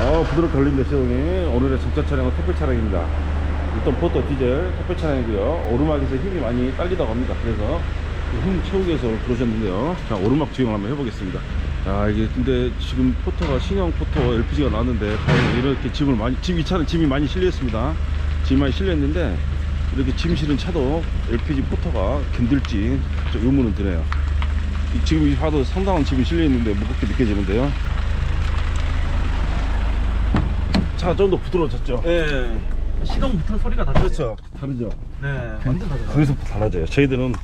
어, 부드럽게 걸립니다, 시동이. 오늘의 적자 차량은 택배 차량입니다. 일단 포터 디젤 택배 차량이고요. 오르막에서 힘이 많이 딸리다고 합니다. 그래서 힘 채우기 위해서 들어오셨는데요. 자, 오르막 주행을 한번 해보겠습니다. 아, 이게 근데 지금 포터가 신형 포터 LPG가 나왔는데 과연 이렇게 짐을 많이, 짐, 이 차는 짐이 많이 실렸습니다. 짐이 많이 실렸는데 이렇게 짐 실은 차도 LPG 포터가 견딜지 좀 의문은 드네요. 이 지금 봐도 상당한 짐이 실려 있는데 무겁게 느껴지는데요. 차가 좀 더 부드러워졌죠? 예. 시동부터 소리가 다르죠. 그렇죠. 다르죠. 네, 완전 다르죠. 거기서부터 달라져요. 저희들은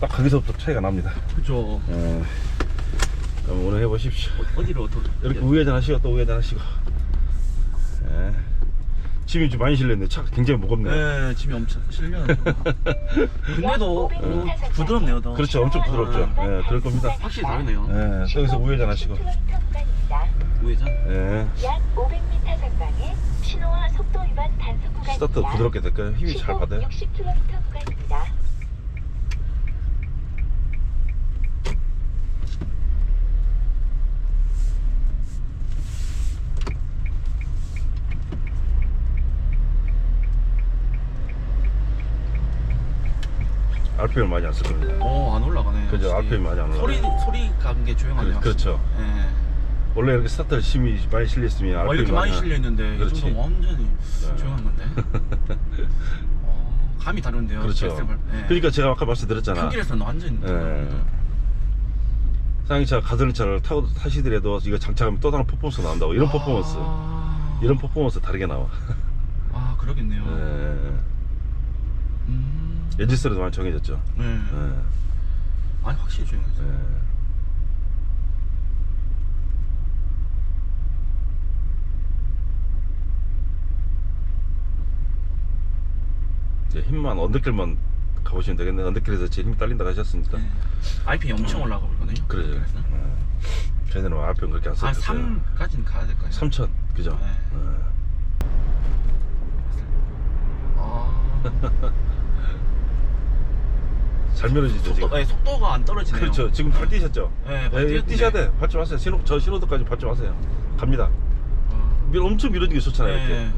딱 거기서부터 차이가 납니다. 그죠. 예. 그럼 오늘 해보십시오. 어 디로 어떻게? 이렇게 우회전 하시고 또 우회전 하시고. 예. 짐이 좀 많이 실렸는데 차가 굉장히 무겁네요. 네, 짐이 엄청 실려요. 근데도 어, 부드럽네요, 더. 그렇죠. 엄청 부드럽죠. 예, 그럴 겁니다. 확실히 다르네요. 예, 또 여기서 우회전 하시고. 우회전. 예. 약 500m 전방에 신호와 속도 위반 단속 구간입니다. 스타트 부드럽게 될까요? 힘이 잘 받아요? 60km 구간입니다. RPM 많이 안 쓸 겁니다. 어, 안 올라가네. 그죠. RPM 많이 안 올라가요. 소리 소리 가는 게 조용하네요. 그- 그렇죠. 예. 원래 이렇게 스타트를 힘이 많이 실렸으면 어, 이렇게 많이 실려 있는데 이 그렇지. 정도 완전히 네. 조용한 건데. 어, 감이 다른데요. 그렇죠. 예. 그러니까 제가 아까 말씀드렸잖아. 큰 길에서는 완전. 예. 상위차 가전차를 타고 타시더라도 이거 장착하면 또 다른 퍼포먼스 나온다고 이런 퍼포먼스 아, 이런 퍼포먼스 다르게 나와 아 그러겠네요. 예. 음. 엔진 소리도 많이 정해졌죠 네. 예. 아니 확실히 조용해서. 예. 이제 힘만 언더길만 가보시면 되겠네 언더길에서 제일 힘이 딸린다고 하셨으니까 네. RPM 엄청 올라가 버거든요. 그러죠 예. 저희는 RPM 그렇게 안 한 썼어요 3까지는 가야 될 거예요. 3천 그죠 네. 예. 아. 잘 밀어지죠 지금 속도, 네, 속도가 안 떨어지네요. 그렇죠. 지금 발 뛰셨죠? 네, 발 예, 뛰었는데. 뛰셔야 돼. 밟지 마세요. 신호, 저 신호도까지 밟지 마세요. 갑니다. 아, 밀, 엄청 밀어지기 좋잖아요, 네. 이렇게.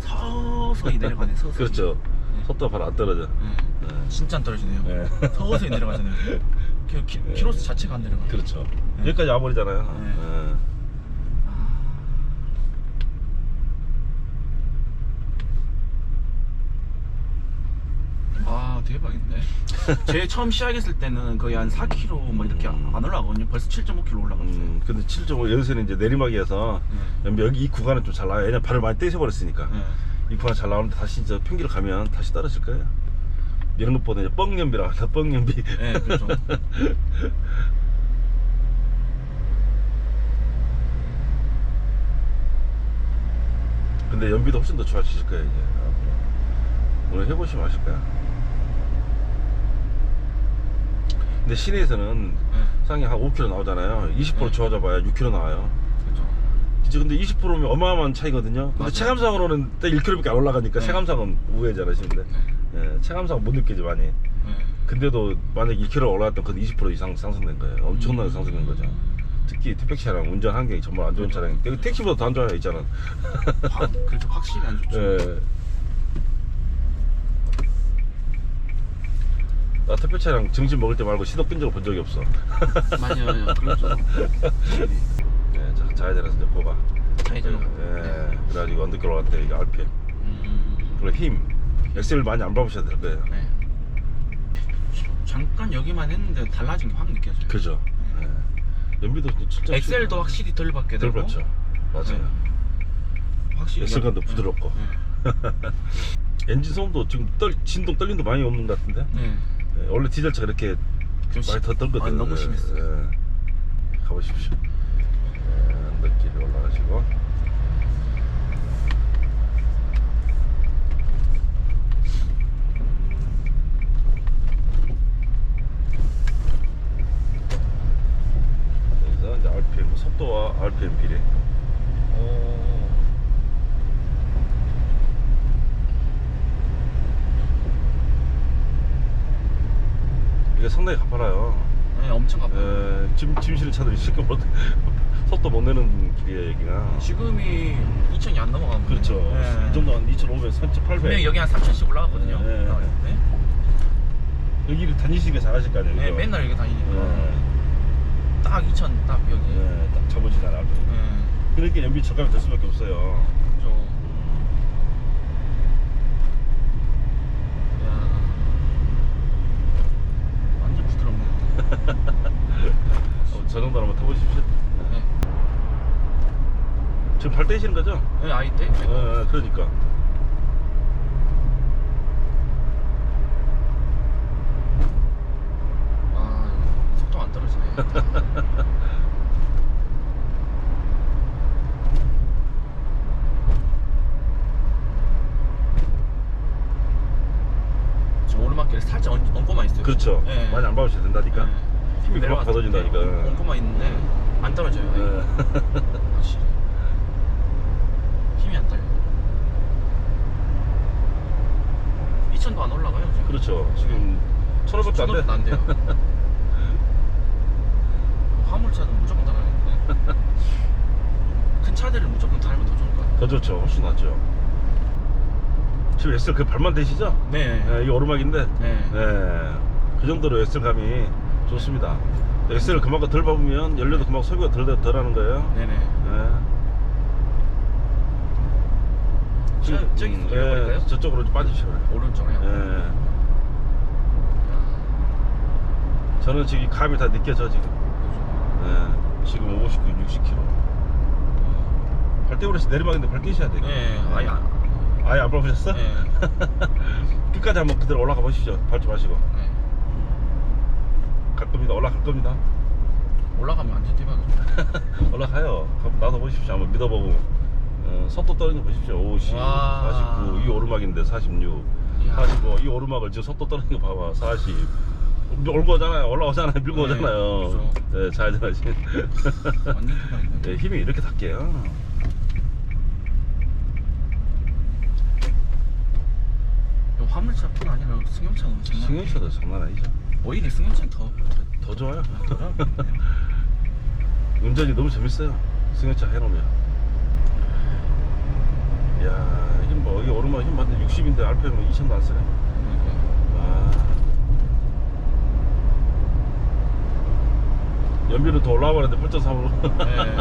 서 서히 내려가네. 서서히. 그렇죠. 네. 속도가 바로 안 떨어져. 네. 네. 진짜 안 떨어지네요. 네. 서서히 내려가잖아요. 키, 키, 네. 키로수 자체가 안 내려가. 그렇죠. 네. 여기까지 와버리잖아요. 네. 예. 아 대박인데. 제 처음 시작했을 때는 거의 한 4km 뭐 이렇게 음. 안 올라가거든요. 벌써 7.5km 올라갔어요. 음, 근데 7.5 여기서는 이제 내리막이어서 네. 여기 이 구간은 좀 잘 나와요. 왜냐면 발을 많이 떼셔버렸으니까. 네. 이 구간 잘 나오는데 다시 이제 평기로 가면 다시 떨어질 거예요. 이런 것보다 이제 뻥연비라고 하죠. 뻥연비. 네, 그렇죠. 근데 연비도 훨씬 더 좋아지실 거예요 이제 앞으로. 오늘 해보시면 아실 거야 근데 시내에서는 네. 상위 한 5km 나오잖아요 20% 네. 좋아져 봐야 6km 나와요 진짜 근데 20%면 어마어마한 차이거든요 근데 맞아요. 체감상으로는 딱 1km밖에 안 올라가니까 네. 체감상은 우회전하시는데 네. 예, 체감상 못 느끼지 많이 네. 근데도 만약 2km 올라갔던 그건 20% 이상 상승된 거예요 엄청나게 상승된 거죠 특히 택배 차량 운전 환경이 정말 안 좋은 차량 택시보다 더 안 좋아요 확, 그렇죠. 확실히 안 좋죠. 예. 나 택배 차량 증진 먹을 때 말고 시동 끈 적을 본 적이 없어. 맞아요. 그렇죠. 좌회전해서 이제 꼽아. 좌회전. 예, 그래가지고 언더길 올라갈 때 이게 RPM. 음, 그리고 힘. 엑셀 많이 안 밟으셔도 될 거예요. 네. 잠깐 여기만 했는데 달라진 게 확 느껴져요. 그죠? 예. 연비도 진짜 엑셀도 확실히 덜 받게 덜 되고. 받죠. 맞아요. 네. 확실히 엑셀감도 네. 부드럽고. 네. 엔진 소음도 지금 떨, 진동 떨림도 많이 없는 것 같은데? 네. 예, 원래 디젤차가 이렇게 좀 많이 더 떨거든요. 아, 너무 예, 심했어요. 예. 가보십시오. 예, 언덕길에 올라가시고. 여기서 이제 RPM 속도와 RPM 비례. 오. 이게 상당히 가파라요. 네, 엄청 가파요. 에, 짐, 짐 실은 차들이 실컷 속도 못 내는 길이에요 여기가. 지금이 2천이 안 넘어가면 그렇죠. 네. 이 정도 한 2,500, 3,800 분명히 여기 한 3천씩 올라갔거든요. 네. 네. 여기를 다니시게 잘하실 거 아니에요 네, 그죠? 맨날 여기 다니니까. 네. 딱 2천 딱 여기. 네. 네, 딱 잡아지잖아 그러니까 연비 저감이 될 수밖에 없어요. 그죠. 야. 완전 부드럽네. 어, 저 정도 한번 타보십시오. 네, 지금 발 떼시는 거죠? 네 아이 때 네, 그러니까 아 속도 안 떨어지네 지금 오르막길에 살짝 얹, 얹고만 있어요 그렇죠 네. 많이 안 밟으셔야 된다니까 네. 힘이 그만 때 받아준다니까 얹고만 있는데 안 떨어져요. 네. 확실히 힘이 안 딸려 2천도 안 올라가요 지금? 그렇죠. 지금 천원밖에 안 돼. 천원도 안 돼요. 화물차는 무조건 달아야겠네. 큰 차들을 무조건 달면 더 좋을 것 같아요. 더 좋죠. 훨씬 낫죠. 지금 SL 그 발만 대시죠? 네, 네, 이게 오르막인데. 네. 네, 그 정도로 SL 감이 좋습니다. SL을 그만큼 덜 밟으면 연료도 그만큼 소비가 덜, 덜 하는 거예요. 네네. 네. 저, 저기 음, 돌려버릴까요? 저쪽으로 좀 오른쪽으로요 네. 야, 저는 지금 감이 다 느껴져 지금. 네. 지금 59, 60km 발대고에서 내리막인데 발 떼셔야 돼요. 네 아예 안, 아예 안 밟으셨어? 네. 끝까지 한번 그대로 올라가 보시죠 밟지 마시고. 네. 갈 겁니다. 올라갈 겁니다. 올라가면 완전 대박이죠 올라가요. 한번 나도 보십시오. 한번 믿어보고 어, 속도 떨어지는 거 보십시오. 50, 와. 49, 이 오르막인데 46 이야. 45, 이 오르막을 지금 속도 떨어지는 거 봐봐. 40 올고 오잖아요. 올라오잖아요. 밀고 네, 오잖아요. 그렇죠. 네 좌회전하시 완전 대박이네 네, 힘이 이렇게 닿게요. 이거 화물차뿐 아니라 장난 아니에요. 승용차도 장난 아니죠. 오히려 승용차는 더, 더, 더 좋아요. 더. 운전이 너무 재밌어요. 승용차 해놓으면 야 힘뭐 이게 오르막 힘 받는 60인데 RPM은 2000도 안 쓰네. 와. 연비는 더 올라와 버렸는데 8.3으로 네.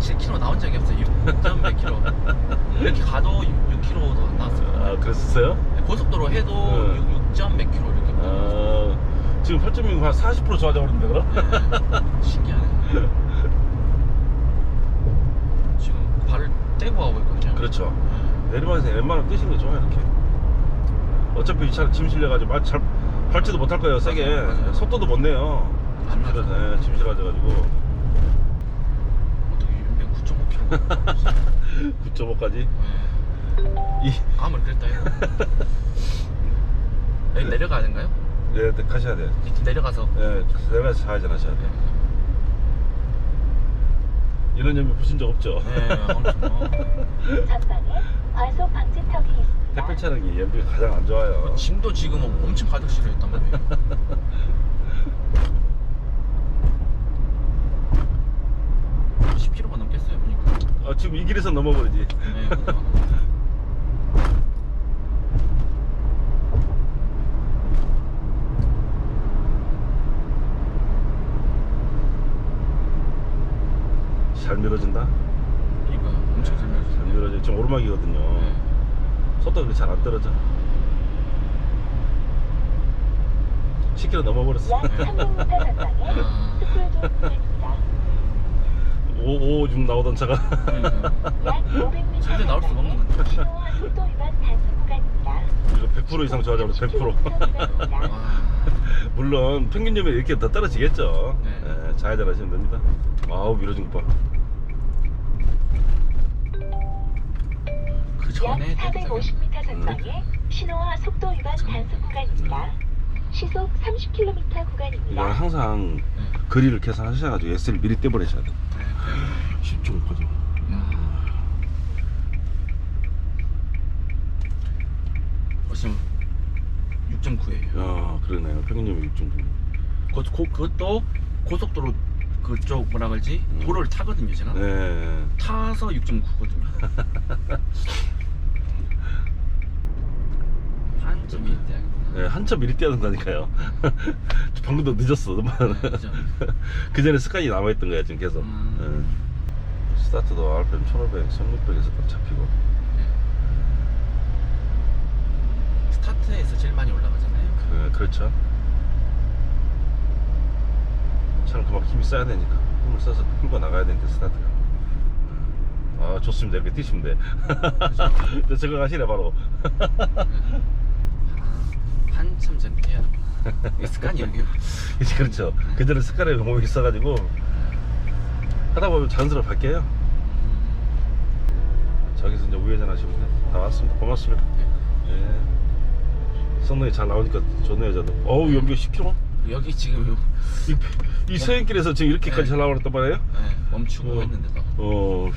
7km 나온 적이 없어요. 6몇 킬로. 이렇게 가도 6, 6km도 안 나왔어요. 아 그랬었어요? 고속도로 해도 네. 6, 6몇 킬로 이렇게. 아 지금 8.6 한 40% 좋아져 버렸는데 그럼? 네. 신기하네. 지금 발을 떼고 가고 있거든요. 그렇죠 네. 내리막에서 웬만하면 뛰시는 게 좋아요 이렇게 어차피 이 차는 짐 실려가지고 마- 잘 밟지도 못할 거예요 세게 맞아요, 맞아요. 속도도 못 내요 안짐 실어 나죠. 네, 짐 실어가지고 어떻게 9.5km. 9.5까지 네. 이 아무리 그랬다 해도. 여기 내려가야 되는가요? 네, 네, 가셔야 돼요 밑에 내려가서. 네, 내려가서 좌회전 하셔야 돼요 이런 연비 보신 적 없죠? 네, 엄청. 어. 전방에 과속 방지턱이 있습니다. 택배 차량이 연비가 가장 안 좋아요 짐도 지금 엄청 가득 실어있단 말이에요. 한 10kg가 넘겠어요, 보니까. 어, 지금 이 길에서 넘어버리지 네, 그러 잘 밀어진다 그러니까 엄청 잘잘 밀어주네. 밀어져 지금 오르막이거든요 네. 속도가 그렇게 잘 안 떨어져 10km 넘어버렸어 약 300m 전방에 아. 스쿨존 구간입니다. 5, 5, 6 나오던 차가 그러니까. 약 500m 절대 나올 수가 없는 건데. 신호와 속도 위반 단속 구간입니다. 이거 100% 이상 좋아져 버려 100% 와. 물론 평균 점이 이렇게 더 떨어지겠죠 네. 네, 좌회전 하시면 됩니다 아우 밀어준 거 봐. 그 약 전에 450m 전방에 신호와 속도 위반 단속 구간입니다. 시속 30km 이거 구간입니다. 항상 네. 거리를 계산하셔가지고 S를 미리 떼버리셔야 돼 네. 10종 거죠 야. 어, 지금 6.9예요. 야 그러네요 평균 점이 6.9 그, 그, 그것도 고속도로 그쪽 뭐라 그러지 음. 도로를 타거든요 제가 네. 타서 6.9거든요 한점 이때 네, 한참 미리 뛰어든다니까요. 방금도 늦었어. 네. 그 전에 습관이 남아있던 거야, 지금 계속. 음. 네. 스타트도 RPM 1500, 1600에서 딱 잡히고. 스타트에서 제일 많이 올라가잖아요 그, 그렇죠. 차는 그만큼 힘이 써야 되니까. 힘을 써서 끌고 나가야 되는데, 스타트가. 아, 좋습니다. 이렇게 뛰시면 돼. 이제 저거 가시네, 바로. 아, 한참 전 해야 돼 습관이 여기 이제 그렇죠. 그 전에 습관에 몸이 있어가지고. 하다 보면 자연스럽게 바뀌어요. 저기서 이제 우회전 하시면 돼. 다 왔습니다. 고맙습니다. 예. 성능이 잘 나오니까 좋네요, 저도. 어우, 연비 10km? 여기 지금 요- 이, 이 서행길에서 지금 이렇게까지 네. 잘 나오랬단 말이에요? 네, 멈추고 어. 했는데도 어,